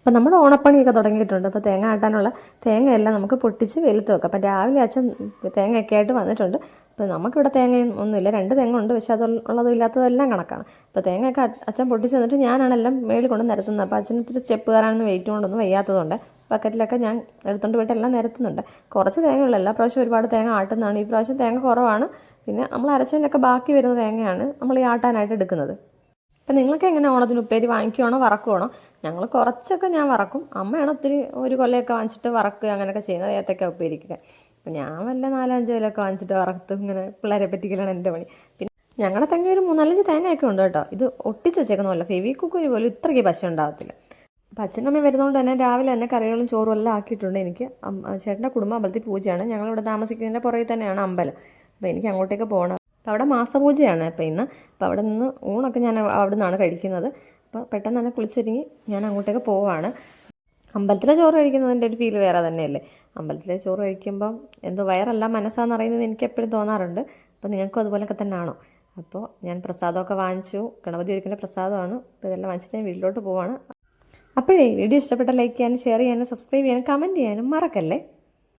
അപ്പം നമ്മൾ ഓണപ്പണിയൊക്കെ തുടങ്ങിയിട്ടുണ്ട്. അപ്പോൾ തേങ്ങ ആട്ടാനുള്ള തേങ്ങയെല്ലാം നമുക്ക് പൊട്ടിച്ച് വെലുത്ത് വെക്കാം. അപ്പം രാവിലെ അച്ഛൻ തേങ്ങയൊക്കെ ആയിട്ട് വന്നിട്ടുണ്ട്. അപ്പോൾ നമുക്കിവിടെ തേങ്ങ ഒന്നുമില്ല. രണ്ട് തേങ്ങ ഉണ്ട്. പക്ഷേ അത് ഉള്ളതും ഇല്ലാത്തതും എല്ലാം കണക്കാണ്. അപ്പോൾ തേങ്ങയൊക്കെ അച്ഛൻ പൊട്ടിച്ച് തന്നിട്ട് ഞാനാണ് എല്ലാം മേളിൽ കൊണ്ട് നിരത്തുന്നത്. അപ്പോൾ അച്ഛന് ഇത്തിരി സ്റ്റെപ്പ് കയറാനൊന്നും വെയിറ്റ് കൊണ്ടൊന്നും വയ്യാത്തതുകൊണ്ട് ബക്കറ്റിലൊക്കെ ഞാൻ എടുത്തുകൊണ്ട് പോയിട്ട് എല്ലാം നിരത്തുന്നുണ്ട്. കുറച്ച് തേങ്ങയുള്ള. എല്ലാ പ്രാവശ്യം ഒരുപാട് തേങ്ങ ആട്ടുന്നതാണ്. ഈ പ്രാവശ്യം തേങ്ങ കുറവാണ്. പിന്നെ നമ്മൾ അരച്ചതിനൊക്കെ ബാക്കി വരുന്ന തേങ്ങയാണ് നമ്മൾ ഈ ആട്ടാനായിട്ട് എടുക്കുന്നത്. അപ്പം നിങ്ങൾക്ക് എങ്ങനെ ഓണത്തിന് ഉപ്പേരി വാങ്ങിക്കുവാണോ വറക്കുവാണോ? ഞങ്ങൾ കുറച്ചൊക്കെ ഞാൻ വറക്കും. അമ്മയാണ് ഒത്തിരി ഒരു കൊല്ലയൊക്കെ വാങ്ങിച്ചിട്ട് വറക്കുക അങ്ങനെയൊക്കെ ചെയ്യുന്നത് ഏത്തക്ക ഉപ്പേരിക്കൊക്കെ. അപ്പം ഞാൻ വല്ല നാലഞ്ച് കൊല്ലമൊക്കെ വാങ്ങിച്ചിട്ട് വറക്കും ഇങ്ങനെ പിള്ളേരെ പറ്റിക്കലാണ് എന്റെ പണി. പിന്നെ ഞങ്ങളുടെ തെങ്ങ ഒരു മൂന്നാലഞ്ച് തേങ്ങയൊക്കെ ഉണ്ട് കേട്ടോ. ഇത് ഒട്ടിച്ച് വെച്ചേക്കുന്നതല്ല ഫെവി കുക്കുരി പോലും ഇത്രയ്ക്ക് പശ ഉണ്ടാകത്തില്ല. അപ്പം അച്ഛനമ്മ വരുന്നതുകൊണ്ട് തന്നെ രാവിലെ തന്നെ കറികളും ചോറും എല്ലാം ആക്കിയിട്ടുണ്ട് എനിക്ക്. ചേട്ടന്റെ കുടുംബം അമ്പലത്തിൽ പൂജയാണ്. ഞങ്ങളിവിടെ താമസിക്കുന്നതിന്റെ പുറകിൽ തന്നെയാണ് അമ്പലം. അപ്പോൾ എനിക്ക് അങ്ങോട്ടേക്ക് പോകണം അപ്പോൾ അവിടെ മാസപൂജയാണ് അപ്പോൾ ഇന്ന്. അപ്പോൾ അവിടെ നിന്ന് ഊണൊക്കെ ഞാൻ അവിടെ നിന്നാണ് കഴിക്കുന്നത്. അപ്പോൾ പെട്ടെന്ന് തന്നെ കുളിച്ചൊരുങ്ങി ഞാൻ അങ്ങോട്ടേക്ക് പോവാണ്. അമ്പലത്തിലെ ചോറ് കഴിക്കുന്നതിന്റെ ഒരു ഫീൽ വേറെ തന്നെയല്ലേ? അമ്പലത്തിലെ ചോറ് കഴിക്കുമ്പം എന്തോ വയറല്ല മനസ്സാന്ന് അറിയുന്നത് എനിക്ക് എപ്പോഴും തോന്നാറുണ്ട്. അപ്പോൾ നിങ്ങൾക്കും അതുപോലൊക്കെ തന്നെ ആണോ അപ്പോൾ ഞാൻ പ്രസാദമൊക്കെ വാങ്ങിച്ചു. ഗണപതി ഒരുക്കുന്ന പ്രസാദമാണ്. അപ്പോൾ ഇതെല്ലാം വാങ്ങിച്ചിട്ട് ഞാൻ വീട്ടിലോട്ട് പോവാണ്. അപ്പോഴേ വീഡിയോ ഇഷ്ടപ്പെട്ട ലൈക്ക് ചെയ്യാനും ഷെയർ ചെയ്യാനും സബ്സ്ക്രൈബ് ചെയ്യാനും കമന്റ് ചെയ്യാനും മറക്കല്ലേ?